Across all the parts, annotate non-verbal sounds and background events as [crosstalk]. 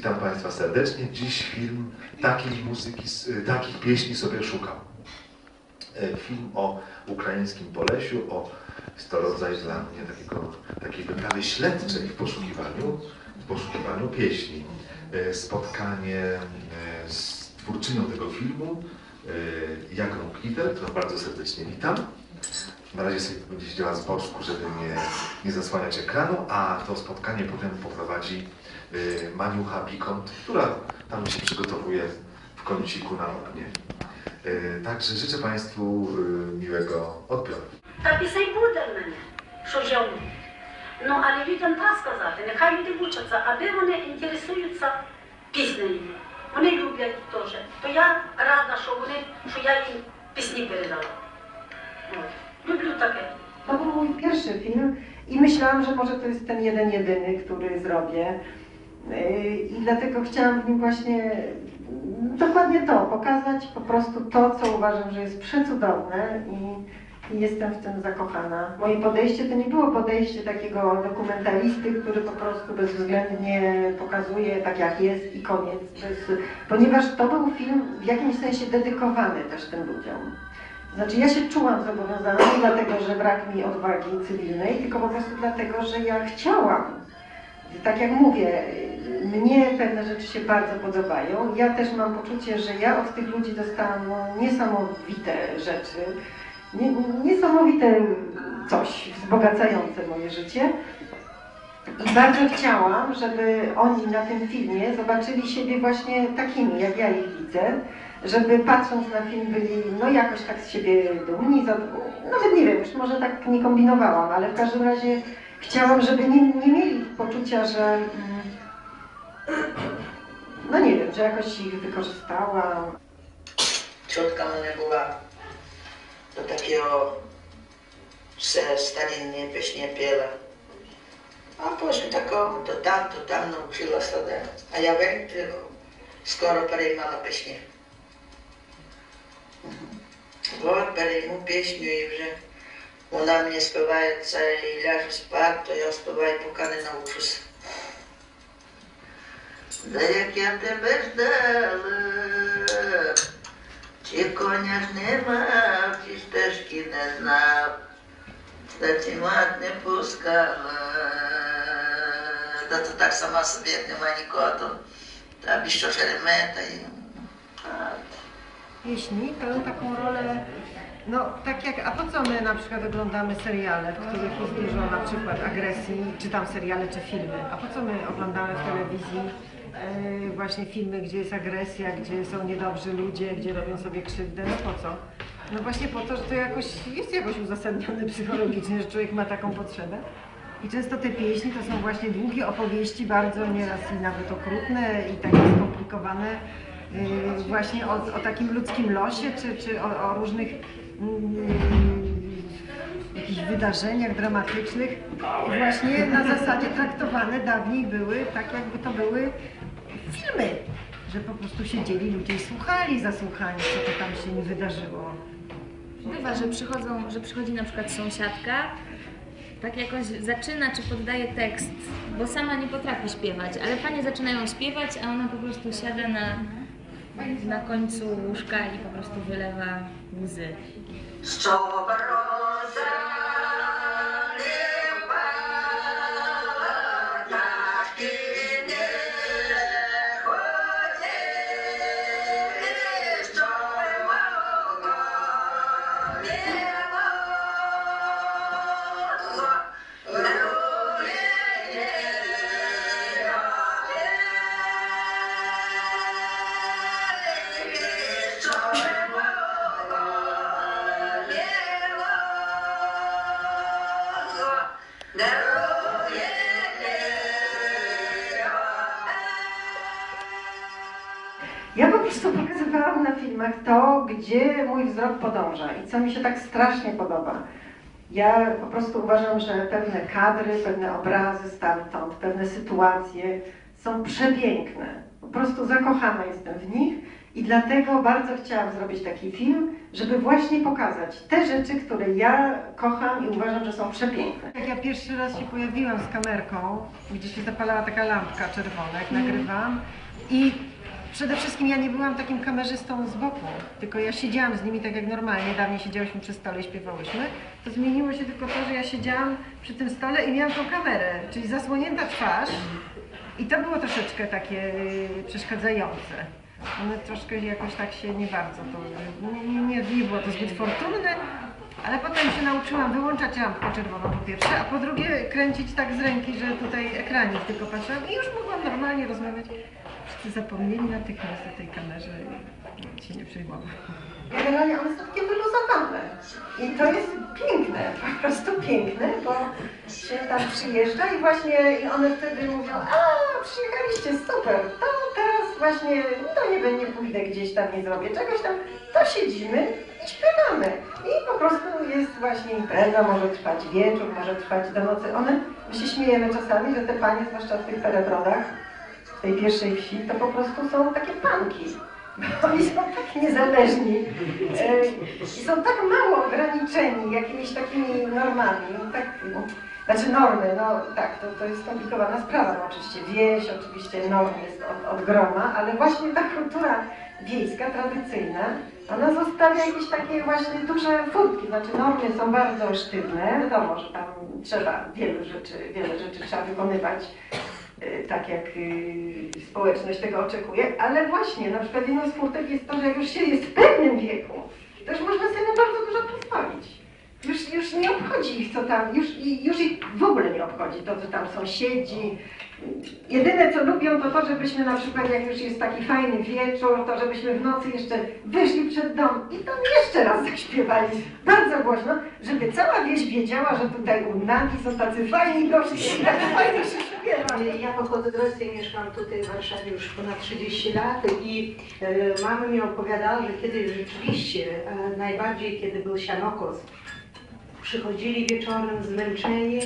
Witam Państwa serdecznie. Dziś film takiej muzyki, takich pieśni sobie szukam. E, film o ukraińskim Polesiu, o, jest dla mnie takiego, takiej wyprawy śledczej w poszukiwaniu, w poszukiwaniu pieśni. E, spotkanie e, z twórczynią tego filmu, Jagną Klider, którą bardzo serdecznie witam. Na razie sobie będzie siedziała z boczku, żeby nie, nie zasłaniać ekranu, a to spotkanie potem poprowadzi y, Maniucha Bikont, która tam się przygotowuje w kąciku na oknie. Y, także życzę Państwu y, miłego odbioru. Та пісень буде в мене, що я вмію. Ну, але людям так сказати, нехай люди вчаться, аби вони інтересуються піснею. Вони люблять теж. То я рада, що вони, що я їм пісні передала. От. To był mój pierwszy film i myślałam, że może to jest ten jeden jedyny, który zrobię. Yy, I dlatego chciałam w nim właśnie mm, dokładnie to, pokazać po prostu to, co uważam, że jest przecudowne i, jestem w tym zakochana. Moje podejście to nie było podejście takiego dokumentalisty, który po prostu bezwzględnie pokazuje tak jak jest i koniec. Jest, ponieważ to był film w jakimś sensie dedykowany też tym ludziom. Znaczy ja się czułam zobowiązana nie dlatego, że brak mi odwagi cywilnej, tylko po prostu dlatego, że ja chciałam. Tak jak mówię, mnie pewne rzeczy się bardzo podobają. Ja też mam poczucie, że ja od tych ludzi dostałam no, niesamowite rzeczy, nie, niesamowite coś wzbogacające moje życie. I bardzo chciałam, żeby oni na tym filmie zobaczyli siebie właśnie takimi, jak ja ich widzę żeby patrząc na film byli no jakoś tak z siebie dumni, nawet nie wiem, już może tak nie kombinowałam, ale w każdym razie chciałam, żeby nie, nie mieli poczucia, że no nie wiem, że jakoś ich wykorzystałam. Ciotka moja była do takiego Stalin nie nie pela. A poszli tako do tam, do tam nauczyła sobie, a ja wędrzyłam. Skoro prejmala pieśnie. Пісню і вже вона мені співає це і ляже спати, то я співаю, поки не научуся. Да як я тебе ждала, чи коня ж не мав, чи стежки не знав, та ці мат не пускала. Та то так сама собі, як немає нікого, то та що шеремета. І... pieśni pełnią taką rolę, no tak jak, a po co my na przykład oglądamy seriale, w których jest dużo na przykład agresji, czy tam seriale, czy filmy, a po co my oglądamy w telewizji yy, właśnie filmy, gdzie jest agresja, gdzie są niedobrzy ludzie, gdzie robią sobie krzywdę, no po co? No właśnie po to, że to jakoś jest jakoś uzasadnione psychologicznie, że człowiek ma taką potrzebę. I często te pieśni to są właśnie długie opowieści, bardzo nieraz i nawet okrutne i takie skomplikowane, Y, właśnie o, o takim ludzkim losie, czy, czy o, o różnych jakichś wydarzeniach dramatycznych. Właśnie na zasadzie traktowane dawniej były tak, jakby to były filmy, że po prostu siedzieli ludzie i słuchali zasłuchani, co to tam się nie wydarzyło. Bywa, że przychodzą, że przychodzi na przykład sąsiadka, tak jakoś zaczyna czy poddaje tekst, bo sama nie potrafi śpiewać, ale panie zaczynają śpiewać, a ona po prostu siada na na końcu łóżka i po prostu wylewa łzy. Ja po prostu pokazywałam na filmach to, gdzie mój wzrok podąża i co mi się tak strasznie podoba. Ja po prostu uważam, że pewne kadry, pewne obrazy stamtąd, pewne sytuacje są przepiękne. Po prostu zakochana jestem w nich I dlatego bardzo chciałam zrobić taki film, żeby właśnie pokazać te rzeczy, które ja kocham i uważam, że są przepiękne. Jak ja pierwszy raz się pojawiłam z kamerką, gdzie się zapalała taka lampka czerwona, jak nagrywam i przede wszystkim ja nie byłam takim kamerzystą z boku, tylko ja siedziałam z nimi tak jak normalnie, dawniej siedziałyśmy przy stole i śpiewałyśmy, to zmieniło się tylko to, że ja siedziałam przy tym stole i miałam tą kamerę, czyli zasłonięta twarz i to było troszeczkę takie y, przeszkadzające. One troszkę jakoś tak się nie bardzo to. Nie, nie, nie było to zbyt fortunne, ale potem się nauczyłam wyłączać lampkę czerwoną po pierwsze, a po drugie kręcić tak z ręki, że tutaj ekranik tylko patrzyłam i już mogłam normalnie rozmawiać. Zapomnieli natychmiast o tej kamerze i się nie przejmowali. Generalnie one są takie wyluzowane. I to jest piękne, po prostu piękne, bo się tam przyjeżdża i właśnie i one wtedy mówią, a przyjechaliście, super, to teraz właśnie, to nie będzie, pójdę gdzieś tam, nie zrobię czegoś tam, to siedzimy i śpiewamy. I po prostu jest właśnie impreza, może trwać wieczór, może trwać do nocy. One, my się śmiejemy czasami, że te panie, zwłaszcza w tych perebrodach, tej pierwszej wsi, to po prostu są takie panki. [laughs] Oni są tak niezależni e, i są tak mało ograniczeni jakimiś takimi normami. Tak, no, znaczy normy, no tak, to, to jest skomplikowana sprawa. No, oczywiście wieś, oczywiście norm jest od, od groma, ale właśnie ta kultura wiejska, tradycyjna, ona zostawia jakieś takie właśnie duże furtki. Znaczy normy są bardzo sztywne. Wiadomo, że tam trzeba wiele rzeczy, wiele rzeczy trzeba wykonywać tak jak y, społeczność tego oczekuje, ale właśnie na przykład jedną z furtek jest to, że jak już się jest w pewnym wieku, to już można sobie na bardzo dużo pozwolić. Już, już nie obchodzi ich co tam, już, już ich w ogóle nie obchodzi to, że tam sąsiedzi. Jedyne co lubią to to, żebyśmy na przykład jak już jest taki fajny wieczór, to żebyśmy w nocy jeszcze wyszli przed dom i tam jeszcze raz zaśpiewali bardzo głośno, żeby cała wieś wiedziała, że tutaj u nami są tacy fajni goście i tak fajnie się śpiewa. Ja pochodzę z Rosji, mieszkam tutaj w Warszawie już ponad 30 lat i e, mama mi opowiadała, że kiedyś rzeczywiście, e, najbardziej kiedy był sianokos, przychodzili wieczorem zmęczeni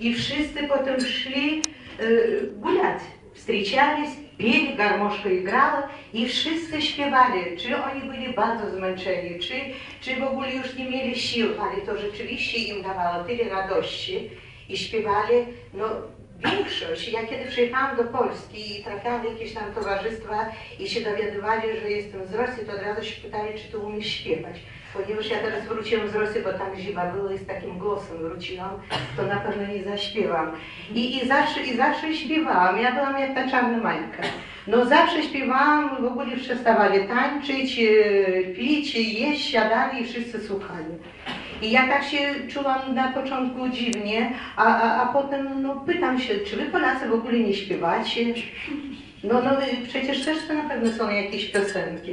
i wszyscy potem szli e, gulać. Встречались, pili, garmoszka grała i wszyscy śpiewali. Czy oni byli bardzo zmęczeni, czy, czy w ogóle już nie mieli sił, ale to rzeczywiście im dawało tyle radości i śpiewali, no większość, ja kiedy przyjechałam do Polski i trafiałam w jakieś tam towarzystwa i się dowiadywali, że jestem z Rosji, to od razu się pytali, czy tu umiesz śpiewać. Ponieważ ja teraz wróciłam z Rosji, bo tam zima była i z takim głosem wróciłam, to na pewno nie zaśpiewam. I, i, zawsze, I zawsze śpiewałam, ja byłam jak ta czarna mańka. No zawsze śpiewałam, w ogóle przestawali tańczyć, e, pić, jeść, siadali i wszyscy słuchali. I ja tak się czułam na początku dziwnie, a, a, a potem no, pytam się, czy wy Polacy w ogóle nie śpiewacie? No, no przecież też to na pewno są jakieś piosenki.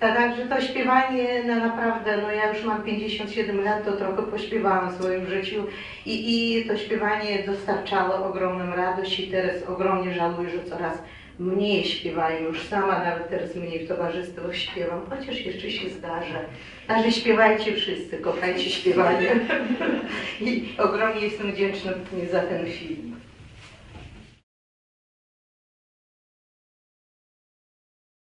Tak, Także to śpiewanie no, naprawdę, no ja już mam 57 lat, to trochę pośpiewałam w swoim życiu i, i to śpiewanie dostarczało ogromną radość i teraz ogromnie żałuję, że coraz mniej śpiewają. Już sama nawet teraz mniej w towarzystwach śpiewam, chociaż jeszcze się zdarza. Także śpiewajcie wszyscy, kochajcie śpiewanie. [laughs] I ogromnie jestem wdzięczna za ten film.